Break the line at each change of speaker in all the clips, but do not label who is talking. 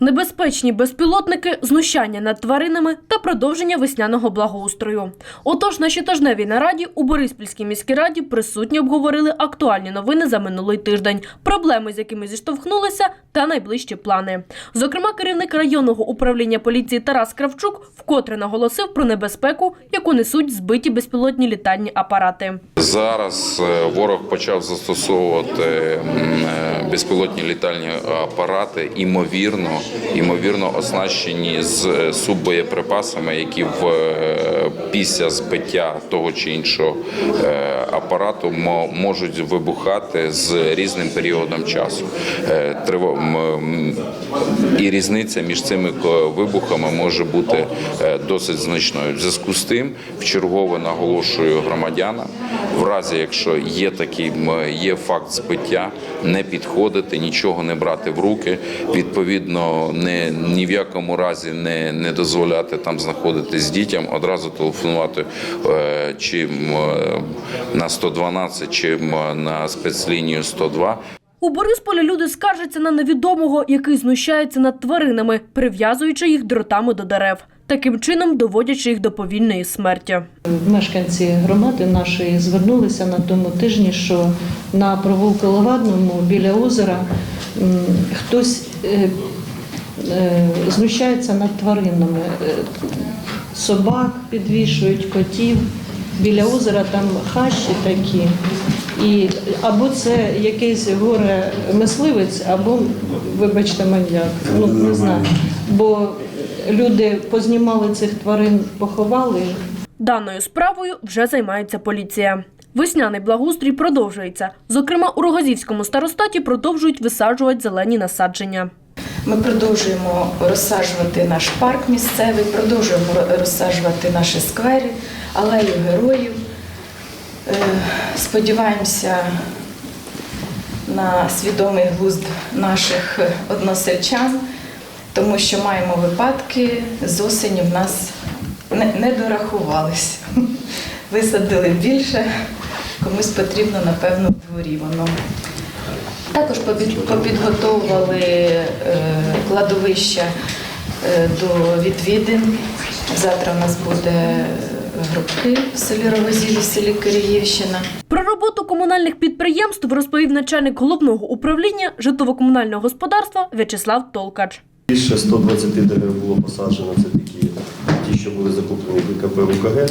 Небезпечні безпілотники, знущання над тваринами та продовження весняного благоустрою. Отож, на щотижневій нараді у Бориспільській міській раді присутні обговорили актуальні новини за минулий тиждень, проблеми, з якими зіштовхнулися, та найближчі плани. Зокрема, керівник районного управління поліції Тарас Кравчук вкотре наголосив про небезпеку, яку несуть збиті безпілотні літальні апарати.
Зараз е, ворог почав застосовувати е, безпілотні літальні апарати, імовірно, імовірно оснащені з е, суббоєприпасами, які в е, після збиття того чи іншого е, апарату мо- можуть вибухати з різним періодом часу. І різниця між цими вибухами може бути досить значною. В зв'язку з тим, вчергове наголошую громадянам, в разі якщо є такий є факт збиття, не підходити, нічого не брати в руки. Відповідно, не ні в якому разі не, не дозволяти там знаходитись дітям, одразу телефонувати е, чи м, е, на 112, чи м, на спецлінію 102.
У Борисполі люди скаржаться на невідомого, який знущається над тваринами, прив'язуючи їх дротами до дерев, таким чином доводячи їх до повільної смерті.
Мешканці громади нашої звернулися на тому тижні, що на провулку Левадному біля озера хтось е, е, над тваринами. Е, Собак підвішують, котів. Біля озера там хащі такі. І або це якийсь горе мисливець, або, вибачте, маньяк. Ну не знаю. Бо люди познімали цих тварин, поховали.
Даною справою вже займається поліція. Весняний благоустрій продовжується. Зокрема, у Рогозівському старостаті продовжують висаджувати зелені насадження.
Ми продовжуємо розсаджувати наш парк місцевий, продовжуємо розсаджувати наші сквери, алею героїв. Е, Сподіваємося на свідомий глузд наших односельчан, тому що маємо випадки з осені в нас не, не дорахувались. Висадили більше, комусь потрібно, напевно, в дворі воно. Також попід- попідготовували е, кладовища е, до відвідин. Завтра у нас буде групки в селі Рогозілі, в селі Кириївщина.
Про роботу комунальних підприємств розповів начальник головного управління житлово-комунального господарства В'ячеслав Толкач.
Більше 120 дерев було посаджено, це такі ті, що були закуплені в КП УКГ. Е,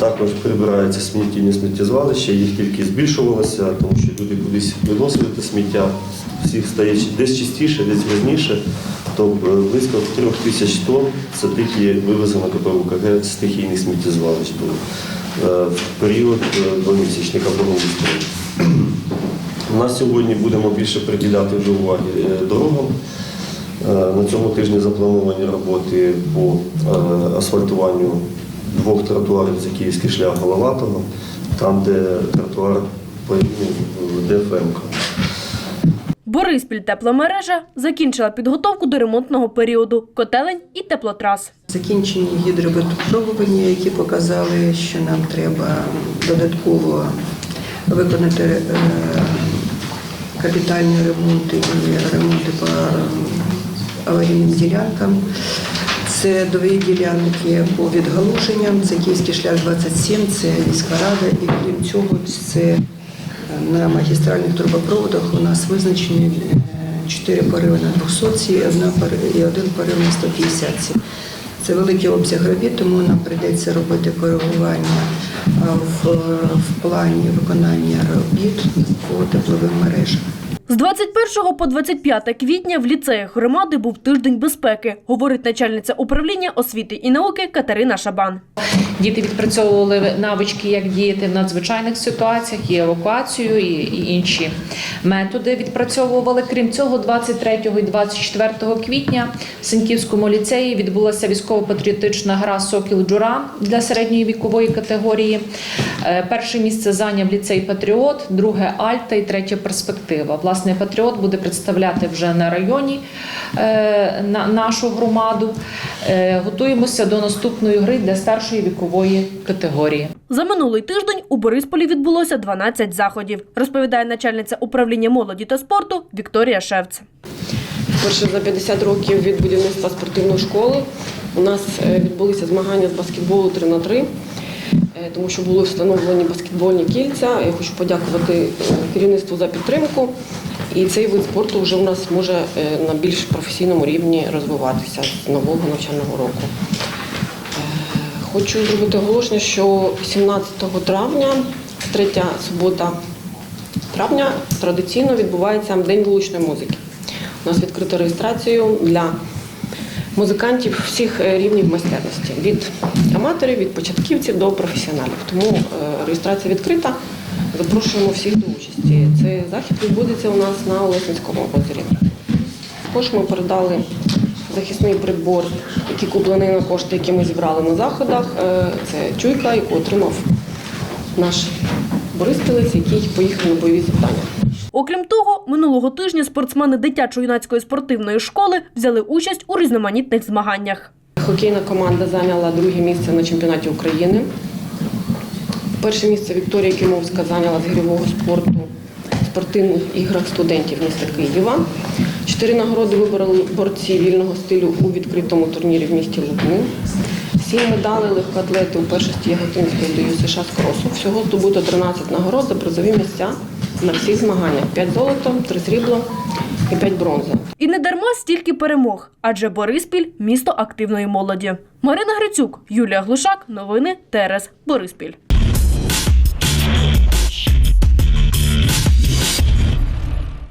Також прибирається сміттєві сміттєзвалища, їх кількість збільшувалася, тому що люди кудись виносили сміття, всіх стає десь чистіше, десь грязніше. То е, близько трьох тисяч тонн це тільки вивезено КП УКГ стихійних сміттєзвалищ було е, в період е, двомісячника благоустрою. На сьогодні будемо більше приділяти вже уваги дорогам. На цьому тижні заплановані роботи по асфальтуванню двох тротуарів за київський шлях Головатого, там, де тротуар по рівню ДФМ.
Бориспіль тепломережа закінчила підготовку до ремонтного періоду котелень і теплотрас.
Закінчені гідровипробування, які показали, що нам треба додатково виконати е, капітальні ремонти і ремонти по аварійним ділянкам. Це дві ділянки по відгалуженням, це Київський шлях 27, це міська рада, і крім цього, це на магістральних трубопроводах у нас визначені е, чотири пориви на 200 і, один порив на 150. Це великий обсяг робіт, тому нам прийдеться робити коригування в, в плані виконання робіт по тепловим мережам.
З 21 по 25 квітня в ліцеях громади був тиждень безпеки, говорить начальниця управління освіти і науки Катерина Шабан.
Діти відпрацьовували навички, як діяти в надзвичайних ситуаціях, і евакуацію, і, інші методи відпрацьовували. Крім цього, 23 і 24 квітня в Сеньківському ліцеї відбулася військово-патріотична гра Сокіл Джура для середньої вікової категорії. Е, Перше місце зайняв ліцей Патріот, друге Альта і третє перспектива. Власне, Патріот буде представляти вже на районі е, на нашу громаду. Е, Готуємося до наступної гри для старшої вікової категорії.
За минулий тиждень у Борисполі відбулося 12 заходів, розповідає начальниця управління молоді та спорту Вікторія Шевц.
Перше за 50 років від будівництва спортивної школи у нас е, відбулися змагання з баскетболу 3 на 3 тому що були встановлені баскетбольні кільця. Я хочу подякувати керівництву за підтримку. І цей вид спорту вже у нас може е, на більш професійному рівні розвиватися з нового навчального року. Е, Хочу зробити оголошення, що 17 травня, третя субота травня, традиційно відбувається День вуличної музики. У нас відкрито реєстрацію для музикантів всіх е, рівнів майстерності від аматорів, від початківців до професіоналів. Тому реєстрація відкрита. Запрошуємо всіх до участі. Цей захід відбудеться у нас на Олесинському озері. Також ми передали захисний прибор, який куплений на кошти, які ми зібрали на заходах. Е, Це чуйка, яку отримав наш бориспілець, який поїхав на бойові завдання.
Окрім того, минулого тижня спортсмени дитячо-юнацької спортивної школи взяли участь у різноманітних змаганнях.
Хокейна команда зайняла друге місце на чемпіонаті України. Перше місце Вікторія Кімовська зайняла з гірьового спорту спортивних іграх студентів міста Києва. Чотири нагороди вибороли борці вільного стилю у відкритому турнірі в місті Лубни. Сім медалей легкоатлети у першості Яготинської до США з кросу. Всього здобуто 13 нагород за призові місця на всіх змаганнях: 5 золото, 3 срібла і 5 бронзи.
І не дарма стільки перемог, адже Бориспіль місто активної молоді. Марина Грицюк, Юлія Глушак, новини ТРС Бориспіль.